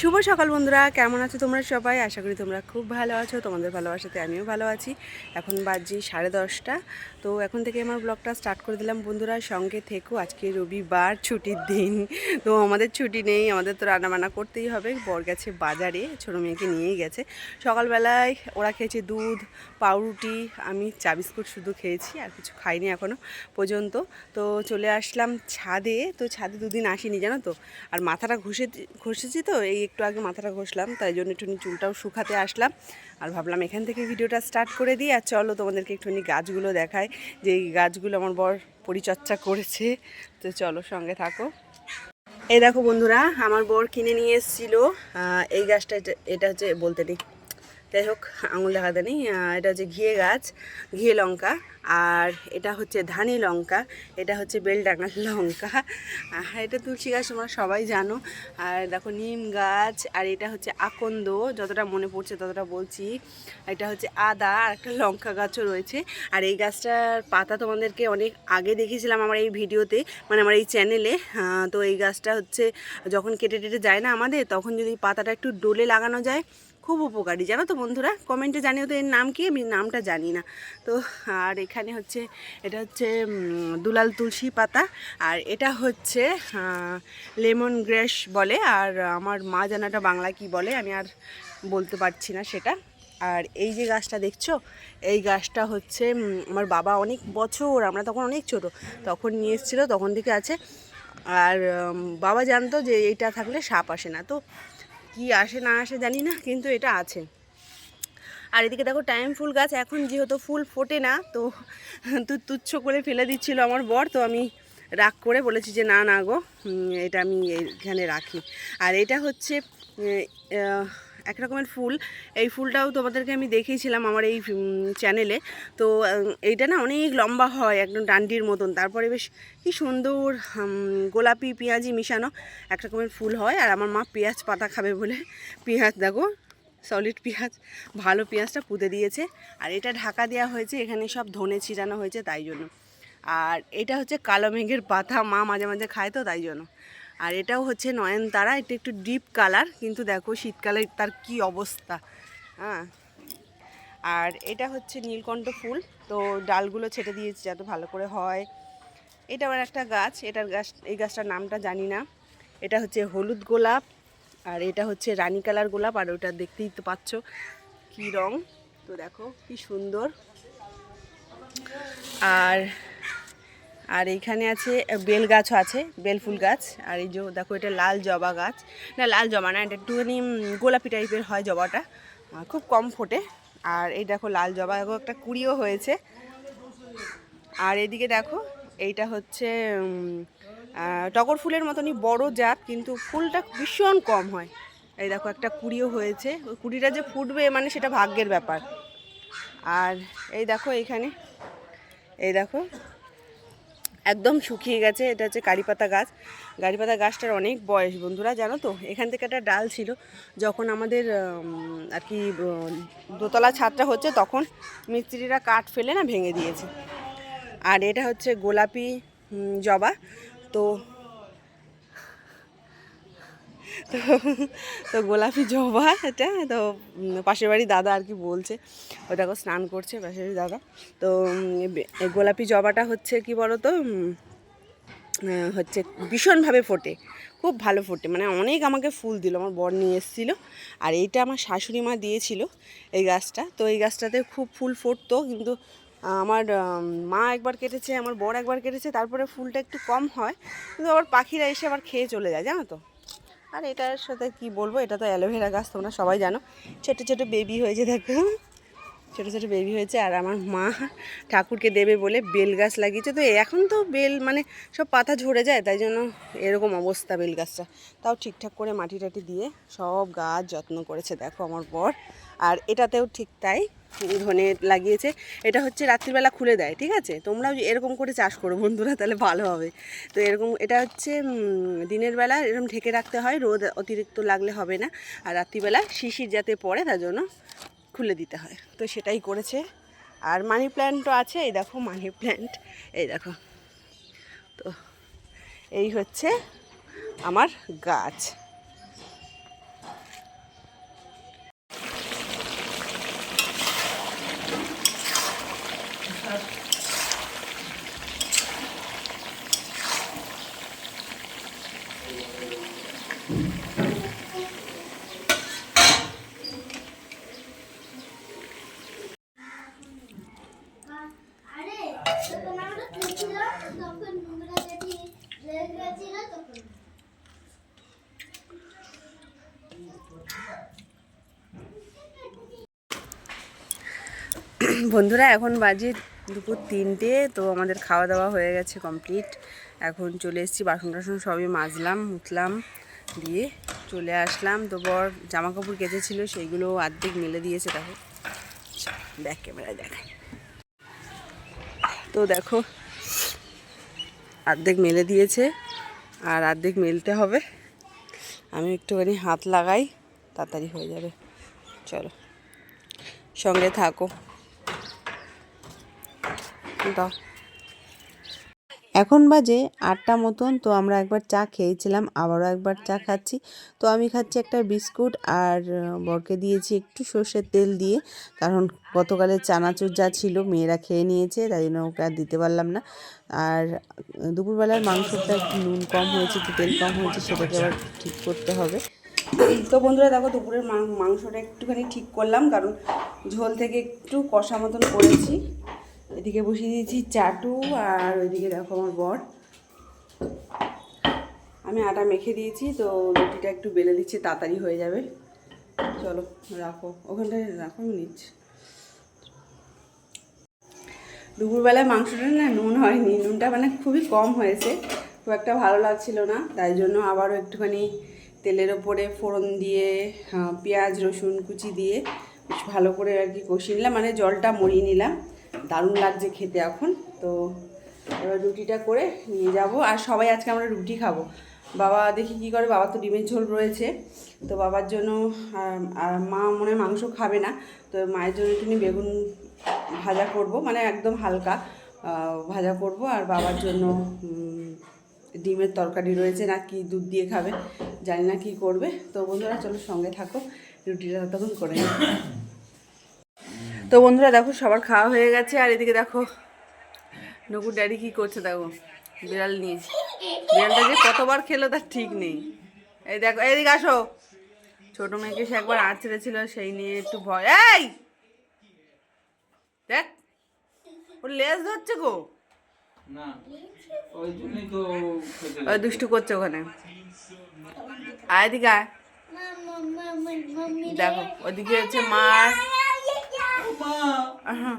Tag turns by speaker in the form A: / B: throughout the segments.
A: শুভ সকাল বন্ধুরা, কেমন আছো তোমরা সবাই? আশা করি তোমরা খুব ভালো আছো, তোমাদের ভালোবাসাতে আমিও ভালো আছি। এখন বাজছি সাড়ে দশটা, তো এখন থেকে আমার ব্লগটা স্টার্ট করে দিলাম। বন্ধুরা, সঙ্গে থেকো, আজকে রবিবার, ছুটির দিন। তো আমাদের ছুটি নেই, আমাদের তো রান্নাবান্না করতেই হবে। বর গেছে বাজারে, ছোটো মেয়েকে নিয়েই গেছে। সকালবেলায় ওরা খেয়েছে দুধ, পাউরুটি, আমি চা বিস্কুট শুধু খেয়েছি, আর কিছু খাইনি এখনও পর্যন্ত। তো চলে আসলাম ছাদে, তো ছাদে দুদিন আসিনি, জানো তো? আর মাথাটা ঘষে, ঘষেছি তো, এই একটু আগে মাথাটা ঘষলাম, তাই জন্য একটুখানি চুলটাও শুকাতে আসলাম। আর ভাবলাম এখান থেকে ভিডিওটা স্টার্ট করে দিই, আর চলো তোমাদেরকে একটুখানি গাছগুলো দেখায় যে এই গাছগুলো আমার বর পরিচর্চা করেছে। তো চলো সঙ্গে থাকো। এই দেখো বন্ধুরা, আমার বর কিনে নিয়ে এসেছিল এই গাছটা এটা- হচ্ছে বলতে নেই। যাই হোক আঙুল দেখাতে নেই এটা হচ্ছে ঘিয়ে গাছ, ঘিয়ে লঙ্কা, আর এটা হচ্ছে ধানি লঙ্কা, এটা হচ্ছে বেলডাঙার লঙ্কা আর এটা তুলসী গাছ তোমরা সবাই জানো, আর দেখো নিম গাছ, আর এটা হচ্ছে আকন্দ, যতটা মনে পড়ছে ততটা বলছি এটা হচ্ছে আদা, আর একটা লঙ্কা গাছও রয়েছে, আর এই গাছটার পাতা তোমাদেরকে অনেক আগে দেখেছিলাম আমার এই ভিডিওতে মানে আমার এই চ্যানেলে তো এই গাছটা হচ্ছে যখন কেটে টেটে যায় না আমাদের, তখন যদি পাতাটা একটু ডোলে লাগানো যায় খুব উপকারী। জানো তো বন্ধুরা, কমেন্টে জানিও তো এর নাম কি, আমি নামটা জানি না। তো আর এখানে হচ্ছে, এটা হচ্ছে দুলাল তুলসী পাতা, আর এটা হচ্ছে লেমন গ্রেস বলে, আর আমার মা জানাটা বাংলা কি বলে, আমি আর বলতে পারছি না সেটা। আর এই যে গাছটা দেখছ, এই গাছটা হচ্ছে আমার বাবা অনেক বছর, আমরা তখন অনেক ছোট, তখন নিয়ে এসেছিল, তখন থেকে আছে। আর বাবা জানতো যে এইটা থাকলে সাপ আসে না। তো কি আসে না আসে জানি না, কিন্তু এটা আছে। আর এদিকে দেখো টাইম ফুল গাছ, এখন যেহেতু ফুল ফোটে না, তো তুচ্ছ করে ফেলে দিচ্ছিল আমার বর, তো আমি রাগ করে বলেছি যে না না গো এটা আমি এখানে রাখি। আর এটা হচ্ছে এক রকমের ফুল। এই ফুলটাও তোমাদেরকে আমি দেখিয়েছিলাম আমার এই চ্যানেলে তো এইটা না অনেক লম্বা হয়, একদম ডান্ডির মতন। তারপরে বেশ কি সুন্দর গোলাপি পেঁয়াজি মিশানো এক রকমের ফুল হয়। আর আমার মা পেঁয়াজ পাতা খাবে বলে, পেঁয়াজ দেখো সলিড পেঁয়াজ, ভালো পেঁয়াজটা পুঁতে দিয়েছে। আর এটা ঢাকা দেওয়া হয়েছে, এখানে সব ধনে ছিটানো হয়েছে, তাই জন্য। আর এটা হচ্ছে কালো মেঘের পাতা, মা মাঝে মাঝে খায় তো, তাই জন্য। আর এটাও হচ্ছে নয়নতারা, এটা একটু ডিপ কালার কিন্তু দেখো শীতকালে তার কি অবস্থা। হ্যাঁ। আর এটা হচ্ছে নীলকণ্ঠ ফুল, তো ডালগুলো ছেটে দিয়েছি যাতে ভালো করে হয়। এটা আবার একটা গাছ, এটার গাছ, এই গাছটার নামটা জানি না। এটা হচ্ছে হলুদ গোলাপ, আর এটা হচ্ছে রানী কালার গোলাপ, আর ওটা দেখতেই তো পাচ্ছ কী রং। তো দেখো কি সুন্দর। আর আর এইখানে আছে, বেল গাছও আছে, বেল ফুল গাছ। আর এই যে দেখো, এটা লাল জবা গাছ। না, লাল জবা না, এটা একটুখানি গোলাপি টাইপের হয় জবাটা। খুব কম ফোটে। আর এই দেখো, লাল জবা, দেখো, একটা কুড়িও হয়েছে। আর এদিকে দেখো, এইটা হচ্ছে টগর ফুলের মতনই বড় জাত, কিন্তু ফুলটা ভীষণ কম হয়। এই দেখো, একটা কুড়িও হয়েছে। ওই কুড়িটা যে ফুটবে মানে সেটা ভাগ্যের ব্যাপার। আর এই দেখো এইখানে এই দেখো একদম শুকিয়ে গেছে। এটা হচ্ছে কারিপাতা গাছ। কারিপাতা গাছটার অনেক বয়স বন্ধুরা, জানো তো? এখান থেকে একটা ডাল ছিল, যখন আমাদের আর কি দোতলা ছাদটা হচ্ছে, তখন মিস্ত্রিরা কাঠ ফেলে না ভেঙে দিয়েছে। আর এটা হচ্ছে গোলাপি জবা। তো তো তো গোলাপি জবা, এটা, তো পাশের বাড়ি দাদা আর কি বলছে। ও দেখো, স্নান করছে পাশের বাড়ি দাদা। তো গোলাপি জবাটা হচ্ছে কি বলো তো হচ্ছে ভীষণভাবে ফোটে। খুব ভালো ফোটে। মানে অনেক আমাকে ফুল দিল, আমার বর নিয়ে এসেছিল। আর এইটা আমার শাশুড়ি মা দিয়েছিল এই গাছটা। তো এই গাছটাতে খুব ফুল ফুটতো, কিন্তু আমার মা একবার কেটেছে, আমার বর একবার কেটেছে, তারপরে ফুলটা একটু কম হয়। কিন্তু আবার পাখিরা এসে আবার খেয়ে চলে যায়, জানো তো? আর এটার সাথে কি বলব, এটা তো অ্যালোভেরা গাছ, তোমরা সবাই জানো। ছোটো ছোটো বেবি হয়েছে, দেখো। ছোটো ছোটো বেবি হয়েছে, আর আমার মা ঠাকুরকে দেবে বলে বেল গাছ লাগিয়েছে। তো এখন তো বেল মানে সব পাতা ঝরে যায়, তাই জন্য এরকম অবস্থা বেল গাছটা। তাও ঠিকঠাক করে মাটি টাটি দিয়ে সব গাছ যত্ন করেছে, দেখো আমার বর। আর এটাতেও ঠিক তাই। ধনে লাগিয়েছে। এটা হচ্ছে রাত্রিবেলা খুলে দেয়, ঠিক আছে? তোমরাও এরকম করে চাষ করো বন্ধুরা, তাহলে ভালো হবে। তো এরকম, এটা হচ্ছে দিনের বেলা এরকম ঢেকে রাখতে হয়, রোদ অতিরিক্ত লাগলে হবে না। আর রাত্রিবেলা শিশির যাতে পড়ে, তার জন্য খুলে দিতে হয়। তো সেটাই করেছে। আর মানি প্ল্যান্টও আছে, এই দেখো মানি প্ল্যান্ট, এই দেখো। তো এই হচ্ছে আমার গাছ। বন্ধুরা, এখন বাজে দুপুর তিনটে, তো আমাদের খাওয়া দাওয়া হয়ে গেছে কমপ্লিট। এখন চলে এসেছি, বাসন টাসন সবই মাজলাম মুতলাম দিয়ে চলে আসলাম। তো বর জামা কাপড় কেটেছিল সেইগুলো আর্ধেক মেলে দিয়েছে, দেখো। ব্যাক ক্যামেরায় দেখায় তো দেখো অর্ধেক মেলে দিয়েছে আর অর্ধেক মেলতে হবে। আমি একটুখানি হাত লাগাই, তাড়াতাড়ি হয়ে যাবে। চলো, সঙ্গে থাকো। দাও। এখন বাজে আটটা মতন, তো আমরা একবার চা খেয়েছিলাম, আবারও একবার চা খাচ্ছি। তো আমি খাচ্ছি একটা বিস্কুট আর বরকে দিয়েছি একটু সর্ষের তেল দিয়ে, কারণ গতকালের চানাচুর যা ছিল মেয়েরা খেয়ে নিয়েছে, তাই জন্য ওকে আর দিতে পারলাম না। আর দুপুরবেলার মাংসটা একটু নুন কম হয়েছে, একটু তেল কম হয়েছে, সেটাকে আবার ঠিক করতে হবে। তো বন্ধুরা, দেখো দুপুরের মাংসটা একটুখানি ঠিক করলাম, কারণ ঝোল থেকে একটু কষা মতন করেছি। এদিকে বসিয়ে দিয়েছি চাটু আর ওইদিকে দেখো আমার বর। আমি আটা মেখে দিয়েছি, তো রুটিটা একটু বেলে দিচ্ছি তাড়াতাড়ি হয়ে যাবে। চলো, রাখো। ওখানটায় রাখো, আমি নিচ্ছি। দুপুরবেলায় মাংসটা না নুন হয়নি, নুনটা মানে খুবই কম হয়েছে, খুব একটা ভালো লাগছিল না, তাই জন্য আবারও একটুখানি তেলের ওপরে ফোড়ন দিয়ে পেঁয়াজ, রসুন কুচি দিয়ে ভালো করে আর কি কষিয়ে নিলাম মানে জলটা মরিয়ে নিলাম। দারুণ লাগছে খেতে এখন। তো এবার রুটিটা করে নিয়ে যাব। আর সবাই আজকে আমরা রুটি খাব। বাবা দেখি কি করে বাবা তো ডিমের ঝোল রয়েছে। তো বাবার জন্য আর মা মনে মাংস খাবে না। তো মায়ের জন্য একটুখানি বেগুন ভাজা করব। মানে একদম হালকা ভাজা করব। আর বাবার জন্য ডিমের তরকারি রয়েছে না কি দুধ দিয়ে খাবে, জানি না কি করবে। তো বন্ধুরা, চলো সঙ্গে থাকো। রুটিটা তখন করে। তো বন্ধুরা দেখো সবার খাওয়া হয়ে গেছে আর এদিকে দেখো নকুর ড্যাডি কি করছে দেখো বিড়াল নিয়ে বিড়ালটা যে কতবার খেলো তার ঠিক নেই এই দেখো এদিকে আসো ছোট মেয়েকে সে একবার আঁচড়েছিল সেই নিয়ে একটু ভয় এই দেখ ওর লেজ ধরছে গো
B: না ওই জন্যই
A: ওই দুষ্টু করছে ওখানে আয় এদিকে দেখো ওদিকে হচ্ছে মার আহা,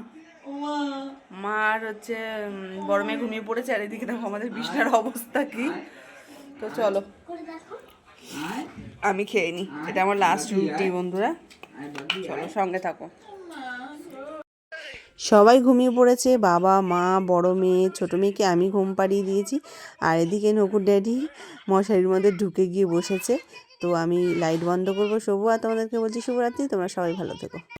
A: মার হচ্ছে বড় মেয়ে ঘুমিয়ে পড়েছে আর এদিকে দেখো আমাদের বিছনার অবস্থা কি। তো চলো। আমি খেয়ে নি। এটা আমার লাস্ট রুটি বন্ধুরা। চলো সঙ্গে থাকো। সবাই ঘুমিয়ে পড়েছে বাবা মা বড় মেয়ে ছোট মেয়েকে আমি ঘুম পাড়িয়ে দিয়েছি। আর এদিকে নকুর ড্যাডি মশারির মধ্যে ঢুকে গিয়ে বসেছে। তো আমি লাইট বন্ধ করব। শুভ আর তোমাদেরকে বলছি শুভরাত্রি তোমরা সবাই ভালো থেকো।